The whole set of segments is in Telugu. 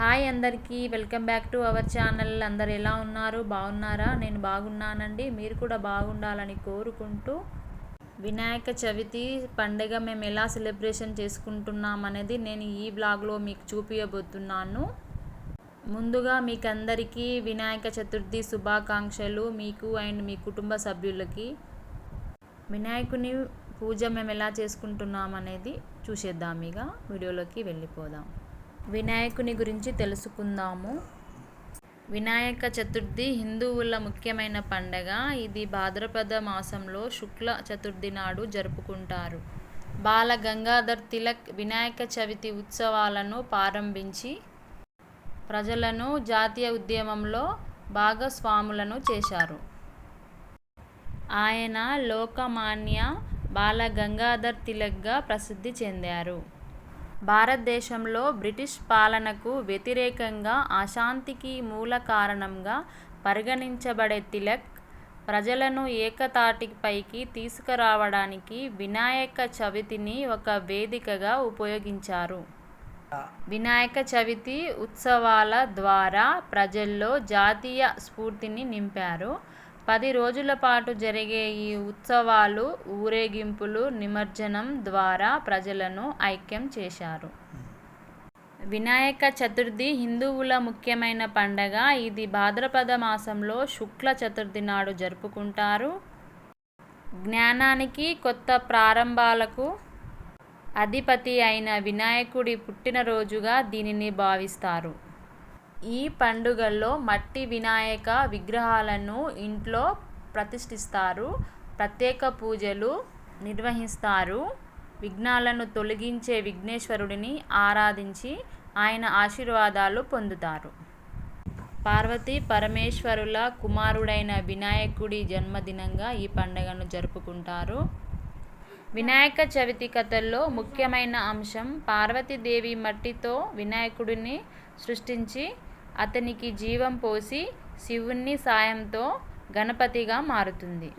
హాయ్ అందరికీ welcome back to our channel. అందరు ఎలా ఉన్నారు? బాగున్నారా? నేను బాగున్నానండి. మీరు కూడా బాగుండాలని కోరుకుంటూ వినాయక చవితి పండుగ మేము ఎలా సెలబ్రేషన్ చేసుకుంటున్నాం అనేది నేను ఈ బ్లాగ్లో మీకు చూపించబోతున్నాను ముందుగా మీకు అందరికీ వినాయక చతుర్థి శుభాకాంక్షలు మీకు అండ్ మీ కుటుంబ సభ్యులకి. వినాయకుని పూజ మేము ఎలా చేసుకుంటున్నాం అనేది చూసేద్దాం ఇక. వీడియోలోకి వెళ్ళిపోదాం. వినాయకుని గురించి తెలుసుకుందాము. వినాయక చతుర్థి హిందువుల ముఖ్యమైన పండగ. ఇది భాద్రపద మాసంలో శుక్ల చతుర్థి నాడు జరుపుకుంటారు. బాల గంగాధర్ తిలక్ వినాయక చవితి ఉత్సవాలను ప్రారంభించి ప్రజలను జాతీయ ఉద్యమంలో భాగస్వాములను చేశారు. ఆయన లోకమాన్య బాల గంగాధర్ తిలక్గా ప్రసిద్ధి చెందారు. భారతదేశంలో బ్రిటిష్ పాలనకు వ్యతిరేకంగా అశాంతికి మూల కారణంగా పరిగణించబడే తిలక్ ప్రజలను ఏకతాటిపైకి తీసుకురావడానికి వినాయక చవితిని ఒక వేదికగా ఉపయోగించారు. వినాయక చవితి ఉత్సవాల ద్వారా ప్రజల్లో జాతీయ స్ఫూర్తిని నింపారు. పది రోజుల పాటు జరిగే ఈ ఉత్సవాలు ఊరేగింపులు నిమజ్జనం ద్వారా ప్రజలను ఐక్యం చేశారు. వినాయక చతుర్థి హిందువుల ముఖ్యమైన పండగ. ఇది భాద్రపద మాసంలో శుక్ల చతుర్థి నాడు జరుపుకుంటారు. జ్ఞానానికి కొత్త ప్రారంభాలకు అధిపతి అయిన వినాయకుడి పుట్టినరోజుగా దీనిని భావిస్తారు. ఈ పండుగల్లో మట్టి వినాయక విగ్రహాలను ఇంట్లో ప్రతిష్ఠిస్తారు ప్రత్యేక పూజలు నిర్వహిస్తారు విఘ్నాలను తొలగించే విఘ్నేశ్వరుడిని ఆరాధించి ఆయన ఆశీర్వాదాలు పొందుతారు. పార్వతీ పరమేశ్వరుల కుమారుడైన వినాయకుడి జన్మదినంగా ఈ పండుగను జరుపుకుంటారు. వినాయక చవితి కథల్లో ముఖ్యమైన అంశం పార్వతీదేవి మట్టితో వినాయకుడిని సృష్టించి అతనికి జీవం పోసి శివుని సాయంతో గణపతిగా మారుతుంది.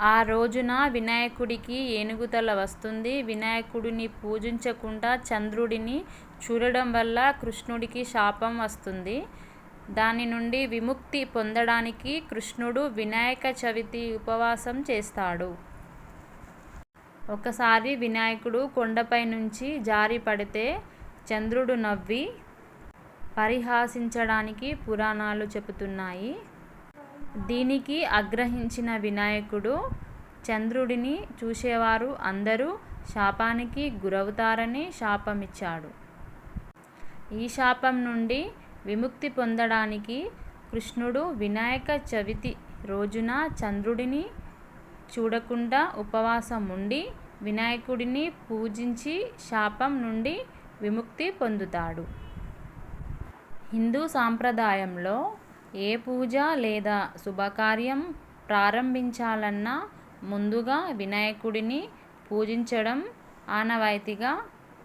ఆ రోజున వినాయకుడికి ఏనుగుతల వస్తుంది. వినాయకుడిని పూజించకుండా చంద్రుడిని చూడడం వల్ల కృష్ణుడికి శాపం వస్తుంది. దాని నుండి విముక్తి పొందడానికి కృష్ణుడు వినాయక చవితి ఉపవాసం చేస్తాడు. ఒకసారి వినాయకుడు కొండపై నుంచి జారి పడితే చంద్రుడు నవ్వి పరిహాసించడానికి పురాణాలు చెబుతున్నాయి. దీనికి ఆగ్రహించిన వినాయకుడు చంద్రుడిని చూసేవారు అందరూ శాపానికి గురవుతారని శాపమిచ్చాడు. ఈ శాపం నుండి విముక్తి పొందడానికి కృష్ణుడు వినాయక చవితి రోజున చంద్రుడిని చూడకుండా ఉపవాసం ఉండి వినాయకుడిని పూజించి శాపం నుండి విముక్తి పొందుతాడు. హిందూ సాంప్రదాయంలో ఏ పూజ లేదా శుభకార్యం ప్రారంభించాలన్నా ముందుగా వినాయకుడిని పూజించడం ఆనవాయితీగా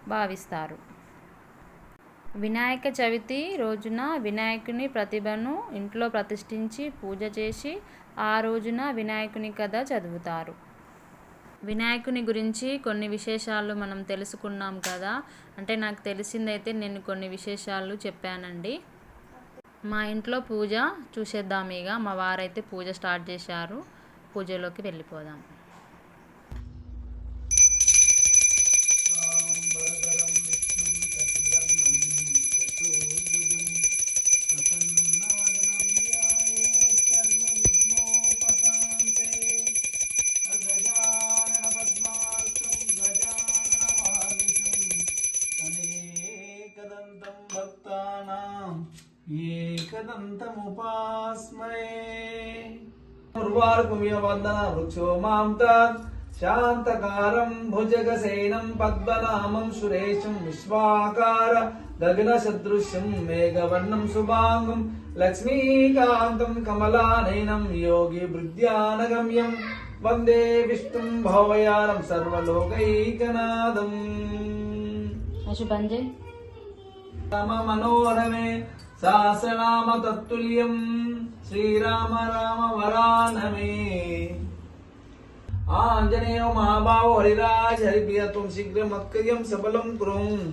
భావిస్తారు. వినాయక చవితి రోజున వినాయకుని ప్రతిభను ఇంట్లో ప్రతిష్ఠించి పూజ చేసి ఆ రోజున వినాయకుని కథ చదువుతారు. వినాయకుని గురించి కొన్ని విశేషాలు మనం తెలుసుకున్నాం కదా. అంటే నాకు తెలిసిందైతే నేను కొన్ని విశేషాలు చెప్పానండి. మా ఇంట్లో పూజ చూసేద్దాం ఇక. మా వారైతే పూజ స్టార్ట్ చేశారు. పూజలోకి వెళ్ళిపోదాం. ఏకదంతముపాస్మరే ఉర్వార్కుమియవందన వృక్షో మాం తత్ శాంతకారం భుజగసేనం పద్మనామం సురేశం విశ్వాకార గగనసదృశ్యం మేఘవర్ణం శుభాంగం లక్ష్మీకాంతం కమలానయనం యోగి భృద్యానగమ్యం వందే విష్ణుం భవయానం మనోరమే సహస్రనామ తత్తుల్యం శ్రీరామ రామ వరానమే ఆంజనేయ మహాభావ హరిరాజ హరిప్రియ త్వం శీఘ్రం మత్కర్యం సఫలం కురుం.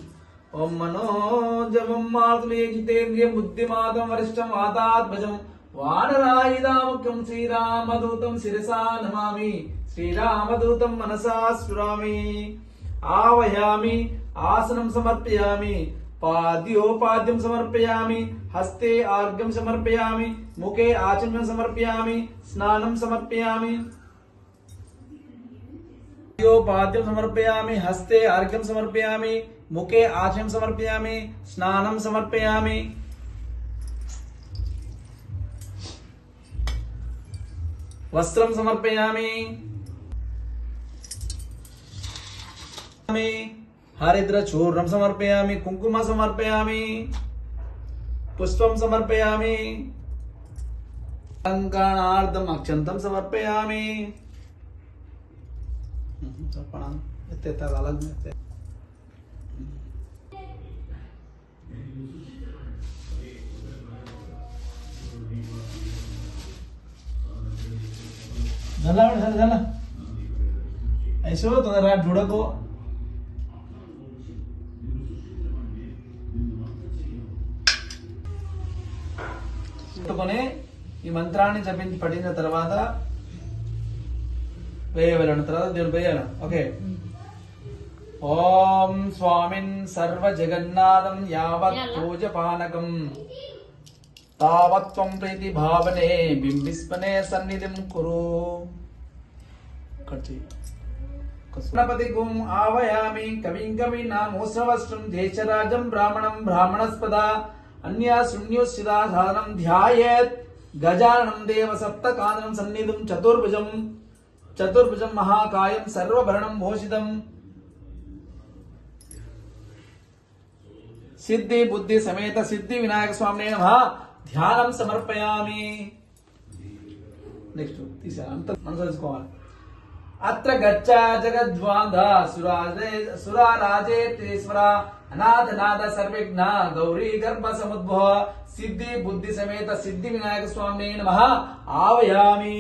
ఓం మనోజవం మాతులే జితేంద్రియం బుద్ధిమాతం వరిష్టం వాతాత్మజం వానరాయిదాముఖ్యం శ్రీరామదూతం శిరసా నమామి. శ్రీరామదూతం మనసా స్ఫురామి. ఆవయామి ఆసనం సమర్పయామి. పాద్యోపాద్యం సమర్పయామి హస్తే ఆర్ఘ్యం సమర్పయామి ముఖే ఆచమ్యం సమర్పయామి స్నానం సమర్పయామి పాద్యం సమర్పయామి హస్తే అర్ఘ్యం సమర్పయామి ముఖే ఆచమ్యం సమర్పయామి స్నానం సమర్పయామి వస్త్రం సమర్పయామి हरिद्र चूर्ण समर्पयामि कुंकुम समर्पयामि पुष्प समर्पयामि अलग ऐसे हो तुम्हारा పెట్టుకొని ఈ మంత్రాన్ని జపించి పడిన తర్వాత వేయవలను. తర్వాత దేవుడు వేయాలి? ఓకే. ఓం స్వామిన్ సర్వ జగన్నాథం యావత్ పూజ పానకం తావత్ త్వం ప్రీతి భావనే బింబిస్మనే సన్నిధిం కురు. గుం ఆవయామి కవిం కవి నామోత్సవస్వం దేశరాజం బ్రాహ్మణం బ్రాహ్మణస్పద అన్య శూన్యోస్థితా సాధనం ధ్యాయేత్ గజాననం దేవ సప్తకాందనం సన్నిధం చతుర్భుజం చతుర్భుజం మహాకాయం సర్వభరణం భూషితం సిద్ధి బుద్ధి సమేత సిద్ధి వినాయక స్వామి నమ ధ్యానం సమర్పయామి నెక్స్ట్ తీసా అంత మనసు తెలుసుకోవాలి అత్ర గచ్చ జగద్వాంధ సురాజే సురారాజేశ్వర అనాథనాథ సర్వజ్ఞ గౌరీ గర్భ సముద్భవ సిద్ధి బుద్ధి సమేత సిద్ధి వినాయక స్వామి నమ ఆవయామి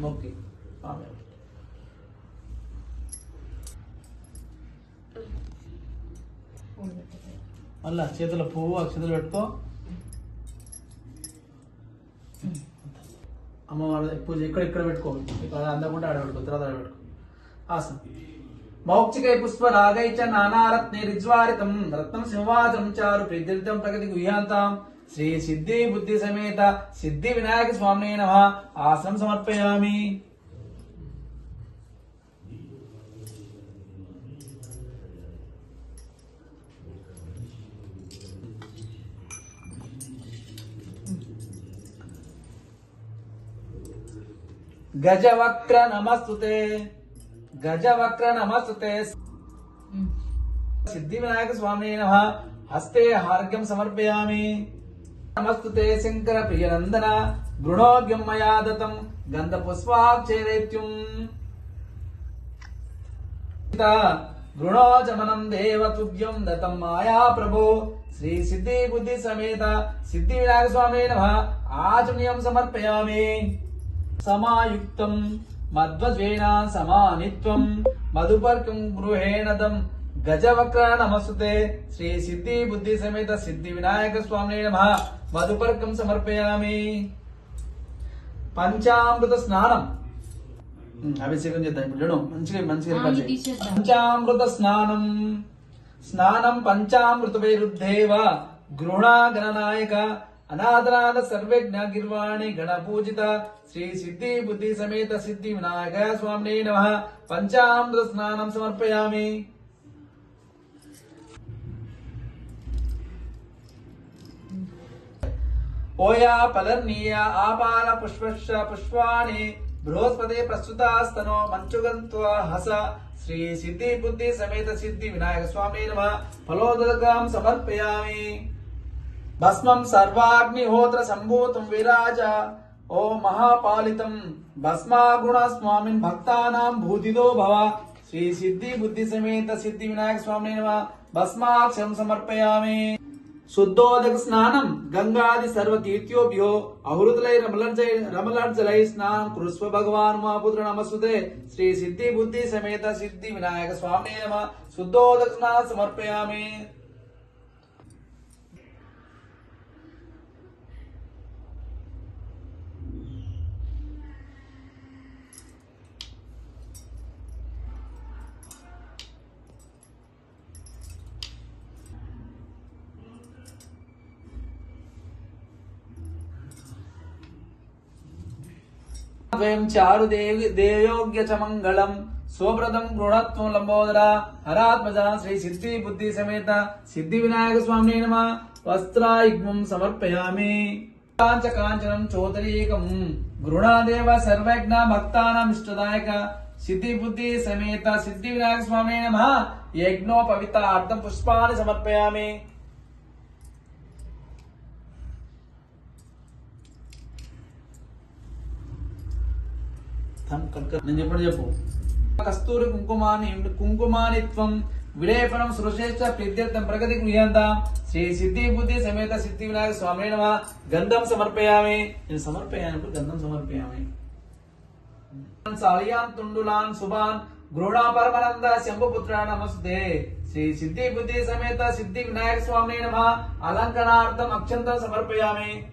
ముక్తి మళ్ళా చేతుల పువ్వు అక్షతలు పెట్టుకో. అమ్మవారి పూజ ఇక్కడ ఇక్కడ పెట్టుకో. ఇక్కడ అందకుండా ఆడ పెట్టుకో తర్వాత ఆడ పెట్టుకో. ఆసనం మౌక్తికై పుష్ప రాగై నానారత్నే రిజ్వారితం రత్నం సింహాచం చారు ప్రీతిరితం ప్రగతి గుహ్యాంతాం. శ్రీ సిద్ధి బుద్ధి సమేత సిద్ధి వినాయక స్వామి నమ. ఆసనం సమర్పయామి. గజవక్ర నమస్తుతే. గజవక్ర నమస్తుతే. సిద్ధి వినాయక స్వామి నమ. హస్తే హార్గ్యం సమర్పయామి. నమస్తుతే శంకర ప్రియనందన గృణోగ్యం మయా దతం గంధ పుష్పాక్షేరేత్యం గృణోచమనం దేవతుభ్యం దతం మాయా ప్రభో. శ్రీ సిద్ధి బుద్ధి సమేత. సిద్ధి వినాయక స్వామి నమ. ఆచమనీయం సమర్పయామి. సమాయుక్తం. మధ్వజ్వేన సమానిత్వం. మధుపర్కం గృహేణదం గజవక్ర నమస్తుతే శ్రీ సిద్ధి బుద్ధి సమేత సిద్ధి వినాయక స్వామి నమ. మధుపర్కం సమర్పయామి. పంచామృత స్నానం. అభిషేకం చేద్దాం ఇప్పుడు. చూడు మంచిగా మంచిగా. పంచామృత స్నానం. స్నానం పంచామృత వైరుద్ధేవ గృహణా గణనాయక అనాథనాథ సర్వజ్ఞ గిర్వాణి గణ పూజిత శ్రీ సిద్ధి బుద్ధి సమేత సిద్ధి వినాయక స్వామి నమ పంచామృత స్నానం సమర్పయామి ఓయా పలర్నీయ ఆపాల పుష్పశ్చ పుష్పాణి బృహస్పతి ప్రస్తుతాస్తనో మంచుగంత్వ హస శ్రీ సిద్ధి బుద్ధి సమేత సిద్ధి వినాయక స్వామి నమ ఫలోదకం సమర్పయామి భస్మం సర్వాగ్నిహోత్ర సంభూతం విరాజ. ఓ మహాపాలితం భస్మాగుణ స్వామిన్ భక్తానాం భూతిదో భవ. శ్రీ సిద్ధి బుద్ధి సమేత సిద్ధి వినాయక స్వామి భస్మాక్షం సమర్పయామి. శుద్ధోదక స్నానం గంగాది సర్వ తీర్థ్యోభ్యో అహృతులై రమలర్జై రమలర్జలై స్నానం కృష్వ భగవాన్ మహాపుత్ర నమస్తుతే. శ్రీ సిద్ధి బుద్ధి సమేత సిద్ధి వినాయక స్వామి శుద్ధోదక స్నానం సమర్పయామి. ద్వయం చారు దేవి దేయోగ్య చ మంగళం శోభ్రతం గృహత్వం లంబోదర హరాత్మజ శ్రీ సిద్ధి బుద్ధి సమేత సిద్ధి వినాయక స్వామి నమ వస్త్రాయుగ్మం సమర్పయామి కాంచ కాంచనం చోదరీకం గృణాదేవ సర్వజ్ఞ భక్తానం ఇష్టదాయక సిద్ధి బుద్ధి సమేత సిద్ధి వినాయక స్వామి నమ యజ్ఞోపవిత అర్థం పుష్పాన్ని సమర్పయామి నేను చెప్పండి చెప్పు. కస్తూరి కుంకుమాని కుంకుమానిత్వం విలేపనం సురశ్రేష్ట ప్రీత్యర్థం ప్రగతి గృహ్యంత. శ్రీ సిద్ధి బుద్ధి సమేత సిద్ధి వినాయక స్వామి నమ. గంధం సమర్పయామి. నేను సమర్పయాను గంధం సమర్పయామి. సాలియాన్ తుండులాన్ సుభాన్ గృహా పరమానంద శంభుపుత్ర నమస్తే. శ్రీ సిద్ధి బుద్ధి సమేత సిద్ధి వినాయక స్వామి నమ. అలంకరణార్థం అక్షంతం సమర్పయామి.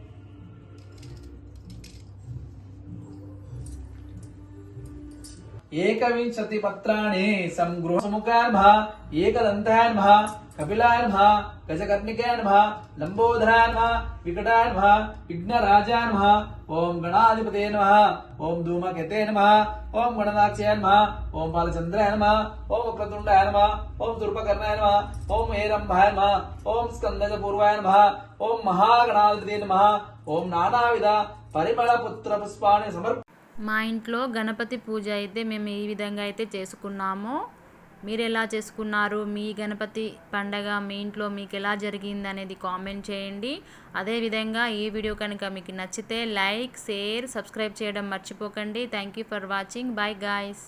మహ గజకర్ణికాన్ మహ లంబోదరాన్ మహ వికటాన్ మహ విఘ్నరాజాన్ మహ ఓం గణాధిపతే నమ ఓం ధూమకేతే నమ ఓం గణనాక్షయాయ నమ ఓం బాలచంద్రాయ నమ ఓం వక్రతుండాయ నమ ఓం దుర్పకర్ణాయ నమ ఓం ఏరంభాయ నమ ఓం స్కందజ పూర్వాయ నమ ఓం మహాగణాధిపతే నమ ఓం నానావిధ పరిమళ పుత్ర పుష్పాన్ని సమర్ప మా ఇంట్లో గణపతి పూజ అయితే మేము ఈ విధంగా అయితే చేసుకున్నాము. మీరు ఎలా చేసుకున్నారు? మీ గణపతి పండగ మీ ఇంట్లో మీకు ఎలా జరిగింది అనేది కామెంట్ చేయండి. అదేవిధంగా ఈ వీడియో కనుక మీకు నచ్చితే లైక్ షేర్ సబ్స్క్రైబ్ చేయడం మర్చిపోకండి. Thank you for watching. Bye guys.